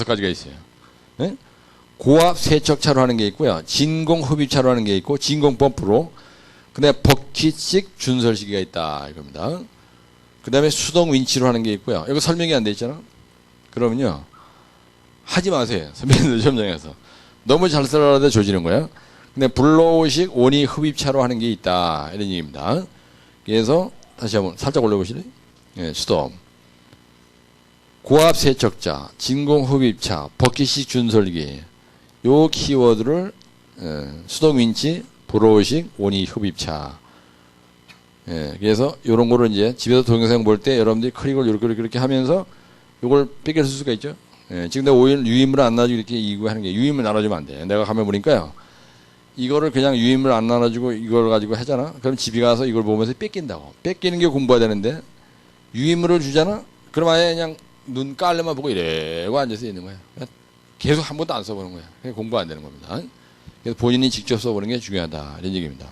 다섯 가지가 있어요. 예? 고압 세척차로 하는 게 있고요. 진공 흡입차로 하는 게 있고 진공 펌프로 그다음에 버킷식 준설시기가 있다 이겁니다. 그다음에 수동 윈치로 하는 게 있고요. 이거 설명이 안 돼 있잖아. 그러면요. 하지 마세요. 선배님들 점장에서. 너무 잘 살아라도 조지는 거야. 근데 블로우식 온이 흡입차로 하는 게 있다. 이런 얘기입니다. 그래서 다시 한번 살짝 올려보실래요? 예, 수동. 고압 세척자, 진공 흡입차, 버킷식 준설기. 요 키워드를 예, 수동 윈치, 브로우식 온이 흡입차. 예, 그래서 요런 거를 이제 집에서 동영상 볼 때 여러분들이 클릭을 이렇게 이렇게 이렇게 하면서 요걸 뺏길 수가 있죠. 예, 지금 내가 오일 유인물 안 나눠주고 이렇게 이거 하는 게 유인물 나눠주면 안 돼. 내가 가면 보니까요. 이거를 그냥 유인물 안 나눠주고 이걸 가지고 하잖아. 그럼 집에 가서 이걸 보면서 뺏긴다고. 뺏기는 게 공부해야 되는데 유인물을 주잖아. 그럼 아예 그냥 눈 깔려만 보고 이래고 앉아서 있는 거야. 계속 한 번도 안 써보는. 그게 공부 안 되는 겁니다. 그래서 본인이 직접 써보는 게 중요하다. 이런 얘기입니다.